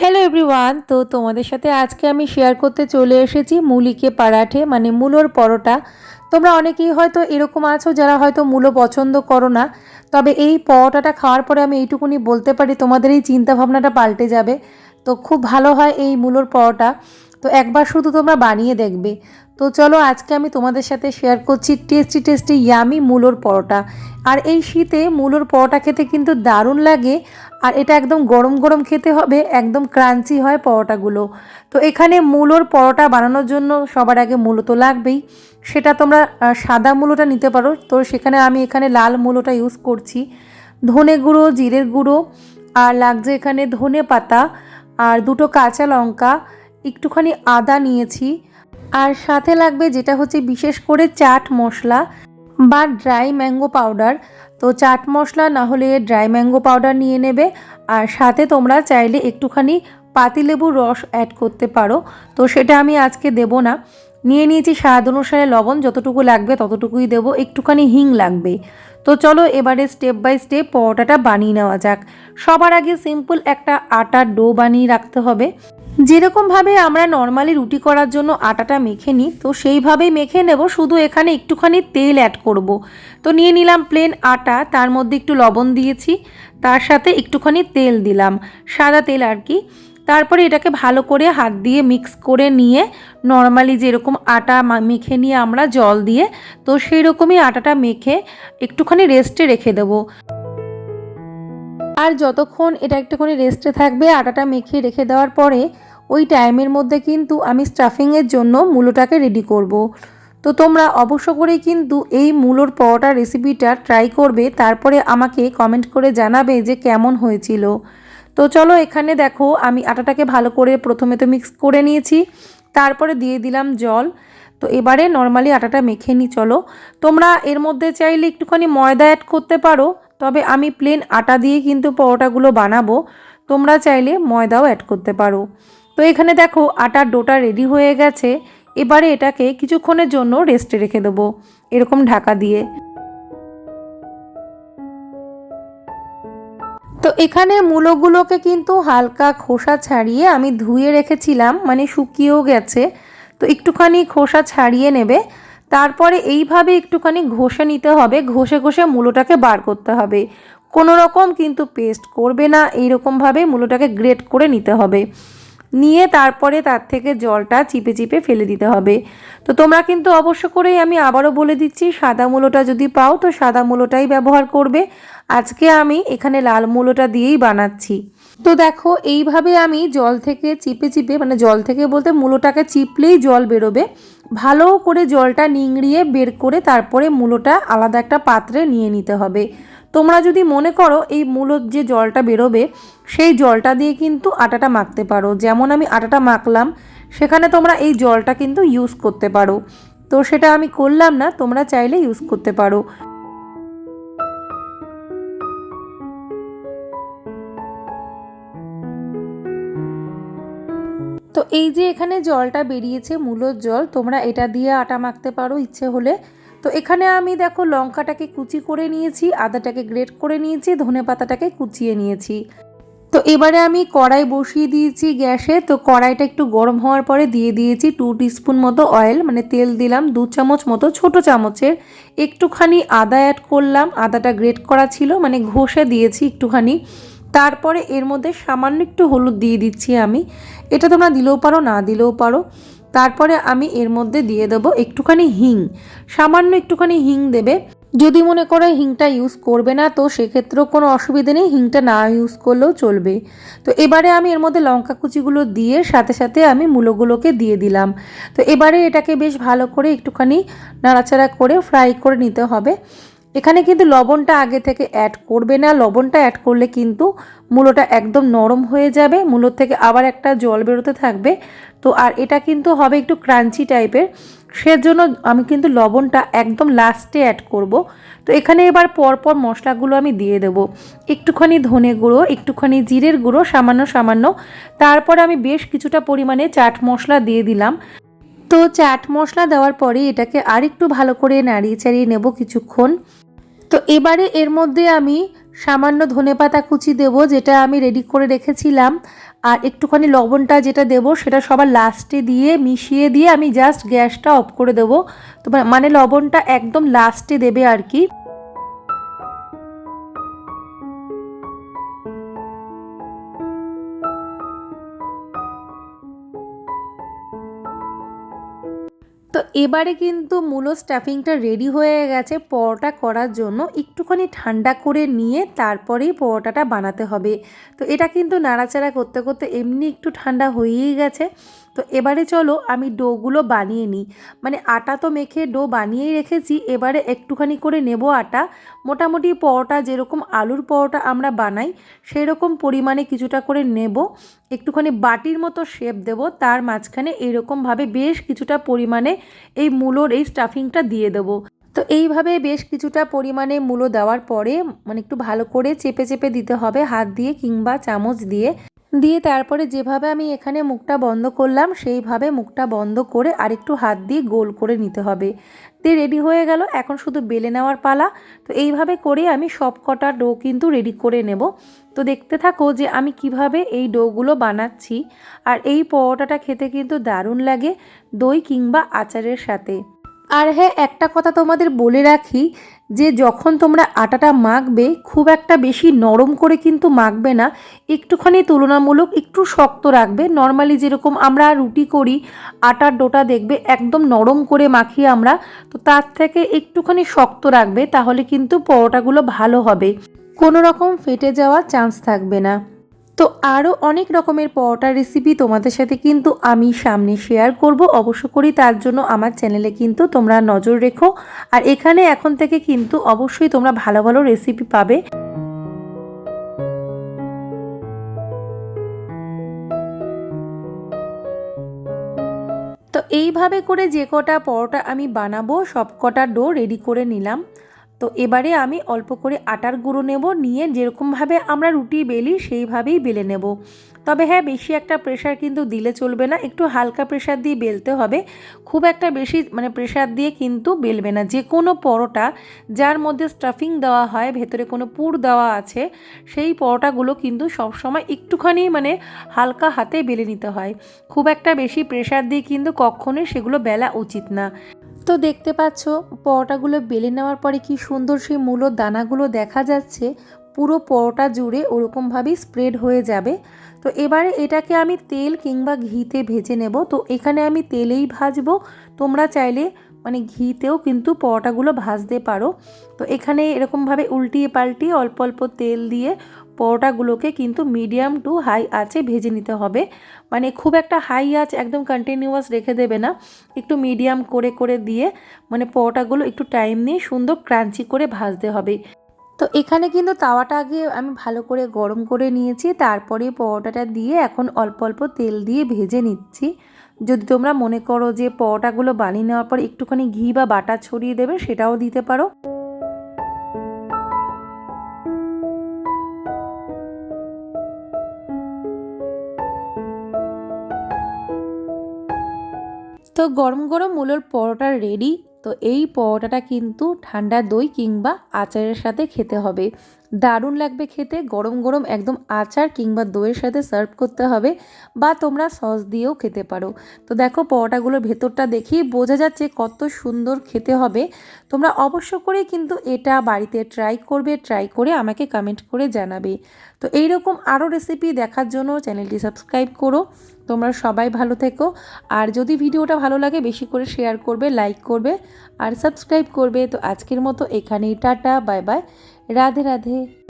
Hello everyone তো তোমাদের সাথে আজকে আমি শেয়ার করতে চলে এসেছি মুলিকে পারাঠে মানে মূলোর পরোটা। তোমরা অনেকেই হয়তো এরকম আছো যারা হয়তো মূলো পছন্দ করো না, তবে এই পরোটাটা খাওয়ার পরে আমি এইটুকুনি বলতে পারি, তোমাদের এই চিন্তাভাবনাটা পাল্টে যাবে। তো খুব ভালো হয় এই মূলোর পরোটা। তো একবার শুধু তোমরা বানিয়ে দেখবে। তো চলো আজকে আমি তোমাদের সাথে শেয়ার করছি টেস্টি টেস্টি ইয়ামি মূলোর পরোটা। আর এই শীতে মূলোর পরোটা খেতে কিন্তু দারুণ লাগে। আর এটা একদম গরম গরম খেতে হবে, একদম ক্রাঞ্চি হয় পরোটাগুলো। তো এখানে মূলোর পরোটা বানানোর জন্য সবার আগে মূলো তো লাগবেই। সেটা তোমরা সাদা মূলোটা নিতে পারো। তো সেখানে আমি এখানে লাল মূলোটা ইউজ করছি। ধনে গুঁড়ো, জিরের গুঁড়ো, আর লাগছে এখানে ধনে পাতা, আর দুটো কাঁচা লঙ্কা একটুখানি আদা নিয়েছি। আর সাথে লাগবে যেটা হচ্ছে বিশেষ করে চাট মশলা বা ড্রাই ম্যাঙ্গো পাউডার। তো চাট মশলা না হলে ড্রাই ম্যাঙ্গো পাউডার নিয়ে নেবে। আর সাথে তোমরা চাইলে একটুখানি পাতিলেবুর রস অ্যাড করতে পারো। তো সেটা আমি আজকে দেব না। নিয়ে নিয়েছি স্বাদ অনুসারে লবণ, যতটুকু লাগবে ততটুকুই দেবো। একটুখানি হিং লাগবে। তো চলো এবারে স্টেপ বাই স্টেপ পরোটাটা বানিয়ে নেওয়া যাক। সবার আগে সিম্পল একটা আটার ডো বানিয়ে রাখতে হবে। যেরকমভাবে আমরা নর্মালি রুটি করার জন্য আটাটা মেখে নিই, তো সেইভাবেই মেখে নেব। শুধু এখানে একটুখানি তেল অ্যাড করব। তো নিয়ে নিলাম প্লেন আটা, তার মধ্যে একটু লবণ দিয়েছি, তার সাথে একটুখানি তেল দিলাম, সাদা তেল আর কি। তারপরে এটাকে ভালো করে হাত দিয়ে মিক্স করে নিয়ে নর্মালি যেরকম আটা মেখে নিয়ে আমরা জল দিয়ে, তো সেই রকমই আটাটা মেখে একটুখানি রেস্টে রেখে দেবো। আর যতক্ষণ এটা একটুখানি রেস্টে থাকবে, আটাটা মেখে রেখে দেওয়ার পরে ওই টাইমের মধ্যে কিন্তু আমি স্টাফিংয়ের জন্য মূলোটাকে রেডি করব। তো তোমরা অবশ্য করে কিন্তু এই মূলোর পরোটা রেসিপিটা ট্রাই করবে, তারপরে আমাকে কমেন্ট করে জানাবে যে কেমন হয়েছিল। তো চলো এখানে দেখো, আমি আটাটাকে ভালো করে প্রথমে তো মিক্স করে নিয়েছি, তারপরে দিয়ে দিলাম জল। তো এবারে নর্মালি আটাটা মেখে নিই চলো। তোমরা এর মধ্যে চাইলে একটুখানি ময়দা অ্যাড করতে পারো, তবে আমি প্লেন আটা দিয়ে কিন্তু পরোটাগুলো বানাবো। তোমরা চাইলে ময়দাও অ্যাড করতে পারো। তো এখানে দেখো আটার ডোটা রেডি হয়ে গেছে। এবারে এটাকে কিছুক্ষণের জন্য রেস্টে রেখে দেবো, এরকম ঢাকা দিয়ে। তো এখানে মূলোগুলোকে কিন্তু হালকা খোসা ছাড়িয়ে আমি ধুয়ে রেখেছিলাম মানে শুকিয়েও গেছে। তো একটুখানি খোসা ছাড়িয়ে নেবে, তারপরে এইভাবে একটুখানি ঘষে নিতে হবে, ঘষে ঘষে মূলোটাকে বার করতে হবে। কোনো রকম কিন্তু পেস্ট করবে না, এইরকমভাবে মূলোটাকে গ্রেট করে নিতে হবে। নিয়ে তারপরে তার থেকে জলটা চিপে চিপে ফেলে দিতে হবে। তো তোমরা কিন্তু অবশ্য করেই আমি আবারও বলে দিচ্ছি, সাদা মূলোটা যদি পাও তো সাদা মূলোটাই ব্যবহার করবে। আজকে আমি এখানে লাল মূলোটা দিয়েই বানাচ্ছি। তো দেখো, এইভাবে আমি জল থেকে চিপে চিপে মানে জল থেকে বলতে মূলোটাকে চিপলেই জল বেরোবে। ভালো করে জলটা নিংড়িয়ে বের করে তারপরে মূলোটা আলাদা একটা পাত্রে নিয়ে নিতে হবে। তোমরা যদি মনে করো এই মূলোর যে জলটা বেরোবে, সেই জলটা দিয়ে কিন্তু আটাটা মাখতে পারো। যেমন আমি আটাটা মাখলাম, সেখানে তোমরা এই জলটা কিন্তু ইউজ করতে পারো। তো সেটা আমি করলাম না, তোমরা চাইলে ইউজ করতে পারো। তো এই যে এখানে জলটা বেরিয়েছে মূলোর জল, তোমরা এটা দিয়ে আটা মাখতে পারো ইচ্ছে হলে। তো এখানে আমি দেখো লঙ্কাটাকে কুচি করে নিয়েছি, আদাটাকে গ্রেট করে নিয়েছি, ধনে পাতাটাকে কুচিয়ে নিয়েছি। তো এবারে আমি কড়াই বসিয়ে দিয়েছি গ্যাসে, তো কড়াইটা একটু গরম হওয়ার পরে দিয়ে দিয়েছি টু টিস্পুন মতো অয়েল মানে তেল দিলাম, দু চামচ মতো ছোট চামচের। একটুখানি আদা অ্যাড করলাম, আদাটা গ্রেট করা ছিল মানে ঘষে দিয়েছি একটুখানি। তারপরে এর মধ্যে সামান্য একটু হলুদ দিয়ে দিচ্ছি আমি। এটা তোমরা দিলেও পারো, না দিলেও পারো। তারপরে আমি এর মধ্যে দিয়ে দেবো একটুখানি হিং। সামান্য একটুখানি হিং দেবে। যদি মনে করো হিংটা ইউজ করবে না, তো সেক্ষেত্রেও কোনো অসুবিধে নেই, হিংটা না ইউজ করলেও চলবে। তো এবারে আমি এর মধ্যে লঙ্কা কুচিগুলো দিয়ে সাথে সাথে আমি মূলোগুলোকে দিয়ে দিলাম। তো এবারে এটাকে বেশ ভালো করে একটুখানি নাড়াচাড়া করে ফ্রাই করে নিতে হবে। এখানে কিন্তু লবণটা আগে থেকে অ্যাড করবে না। লবণটা অ্যাড করলে কিন্তু মূলোটা একদম নরম হয়ে যাবে। মূলোর থেকে আবার একটা জল বেরোতে থাকবে। তো আর এটা কিন্তু হবে একটু ক্রাঞ্চি টাইপের সেজন্য আমি কিন্তু লবণটা একদম লাস্টে অ্যাড করব। তো এখানে এবার পরপর মশলাগুলো আমি দিয়ে দেবো। একটুখানি ধনে গুঁড়ো, একটুখানি জিরের গুঁড়ো, সামান্য সামান্য। তারপর আমি বেশ কিছুটা পরিমাণে চাট মশলা দিয়ে দিলাম। তো চাট মশলা দেওয়ার পরে এটাকে আরেকটু ভালো করে নাড়িয়ে চাড়িয়ে নেব কিছুক্ষণ। তো এবারে এর মধ্যে আমি সামান্য ধনেপাতা কুচি দেব, যেটা আমি রেডি করে রেখেছিলাম। আর একটুখানি লবণটা যেটা দেব, সেটা সবার লাস্টে দিয়ে মিশিয়ে দিয়ে আমি জাস্ট গ্যাসটা অফ করে দেবো। তো মানে লবণটা একদম লাস্টে দেবে আর কি। তো এবারে কিন্তু মূলো স্টাফিংটা রেডি হয়ে গেছে পরোটা করার জন্য। একটুখানি ঠান্ডা করে নিয়ে তারপরেই পরোটাটা বানাতে হবে। তো এটা কিন্তু নাড়াচাড়া করতে করতে এমনি একটু ঠান্ডা হয়েই গেছে। তো এবারে চলো আমি ডোগুলো বানিয়ে নিই। মানে আটা তো মেখে ডো বানিয়েই রেখেছি, এবারে একটুখানি করে নেব আটা। মোটামুটি পরোটা যেরকম আলুর পরোটা আমরা বানাই সেই রকম পরিমাণে কিছুটা করে নেব। একটুখানি বাটির মতো শেপ দেব, তার মাঝখানে এইরকমভাবে বেশ কিছুটা পরিমাণে এই মূলোর এই স্টাফিংটা দিয়ে দেবো। তো এইভাবে বেশ কিছুটা পরিমাণে মূলো দেওয়ার পরে মানে একটু ভালো করে চেপে চেপে দিতে হবে, হাত দিয়ে কিংবা চামচ দিয়ে। দিয়ে তারপরে যেভাবে আমি এখানে মুখটা বন্ধ করলাম, সেইভাবে মুখটা বন্ধ করে আরেকটু হাত দিয়ে গোল করে নিতে হবে। দিয়ে রেডি হয়ে গেল, এখন শুধু বেলে নেওয়ার পালা। তো এইভাবে করে আমি সব কটা ডো কিন্তু রেডি করে নেব। তো দেখতে থাকো যে আমি কীভাবে এই ডোগুলো বানাচ্ছি। আর এই পরোটাটা খেতে কিন্তু দারুণ লাগে, দই কিংবা আচারের সাথে। আর হ্যাঁ একটা কথা তোমাদের বলে রাখি যে যখন তোমরা আটাটা মাখবে, খুব একটা বেশি নরম করে কিন্তু মাখবে না। একটুখানি তুলনামূলক একটু শক্ত রাখবে। নর্মালি যেরকম আমরা রুটি করি, আটার ডোটা দেখবে একদম নরম করে মাখি আমরা, তো তার থেকে একটুখানি শক্ত রাখবে, তাহলে কিন্তু পরোটাগুলো ভালো হবে। কোনো রকম ফেটে যাওয়ার চান্স থাকবে না। তো আরও অনেক রকমের পরোটার রেসিপি তোমাদের সাথে কিন্তু আমি সামনে শেয়ার করব। অবশ্য করি তার জন্য আমার চ্যানেলে কিন্তু তোমরা নজর রেখো। আর এখানে এখন থেকে কিন্তু অবশ্যই তোমরা ভালো ভালো রেসিপি পাবে। তো এইভাবে করে যে কটা পরোটা আমি বানাবো সব কটা ডো রেডি করে নিলাম। তো এবারে আমি অল্প করে আটার গুঁড়ো নেব, নিয়ে যেরকমভাবে আমরা রুটি বেলি সেইভাবেই বেলে নেব। তবে হ্যাঁ বেশি একটা প্রেশার কিন্তু দিলে চলবে না, একটু হালকা প্রেশার দিয়ে বেলতে হবে। খুব একটা বেশি মানে প্রেশার দিয়ে কিন্তু বেলবে না। যে কোনো পরোটা যার মধ্যে স্টাফিং দেওয়া হয়, ভেতরে কোনো পুর দেওয়া আছে, সেই পরোটাগুলো কিন্তু সবসময় একটুখানি মানে হালকা হাতে বেলে নিতে হয়। খুব একটা বেশি প্রেশার দিয়ে কিন্তু কখনোই সেগুলো বেলা উচিত না। তো দেখতে পাচ্ছ, পরোটাগুলো বেলে নেওয়ার পরে কি সুন্দর সেই মূলোর দানাগুলো দেখা যাচ্ছে। পুরো পরোটা জুড়ে ওরকমভাবেই স্প্রেড হয়ে যাবে। তো এবারে এটাকে আমি তেল কিংবা ঘিতে ভেজে নেব। তো এখানে আমি তেলেই ভাজবো। তোমরা চাইলে মানে ঘিতেও কিন্তু পরোটাগুলো ভাজতে পারো। তো এখানে এরকমভাবে উল্টিয়ে পাল্টিয়ে অল্প অল্প তেল দিয়ে পরোটাগুলোকে কিন্তু মিডিয়াম টু হাই আঁচে ভেজে নিতে হবে। মানে খুব একটা হাই আঁচ একদম কন্টিনিউয়াস রেখে দেবে না। একটু মিডিয়াম করে করে দিয়ে মানে পরোটাগুলো একটু টাইম নিয়ে সুন্দর ক্রাঞ্চি করে ভাজতে হবে। তো এখানে কিন্তু তাওয়াটা আগে আমি ভালো করে গরম করে নিয়েছি। তারপরে পরোটাটা দিয়ে এখন অল্প অল্প তেল দিয়ে ভেজে নিচ্ছি। যদি তোমরা মনে করো যে পরোটাগুলো বানিয়ে নেওয়ার পর একটুখানি ঘি বা বাটার ছড়িয়ে দেবে, সেটাও দিতে পারো। তো গরম গরম মূলোর পরোটা রেডি তো এই পরোটাটা কিন্তু ঠান্ডা দই কিংবা আচারের সাথে খেতে হবে। দারুণ লাগবে খেতে, গরম গরম একদম আচার কিংবা দইয়ের সাথে সার্ভ করতে হবে বা তোমরা সস দিয়েও খেতে পারো। তো দেখো পরোটাগুলোর ভেতরটা দেখেই বোঝা যাচ্ছে কত সুন্দর খেতে হবে। তোমরা অবশ্য করে কিন্তু এটা বাড়িতে ট্রাই করবে ট্রাই করে আমাকে কমেন্ট করে জানাবে। তো এইরকম আরও রেসিপি দেখার জন্য চ্যানেলটি সাবস্ক্রাইব করো। তোমরা সবাই ভালো থেকো। আর যদি ভিডিওটা ভালো লাগে বেশি করে শেয়ার করবে লাইক করবে আর সাবস্ক্রাইব করবে। তো আজকের মতো এখানেই, tata bye bye Radhe Radhe.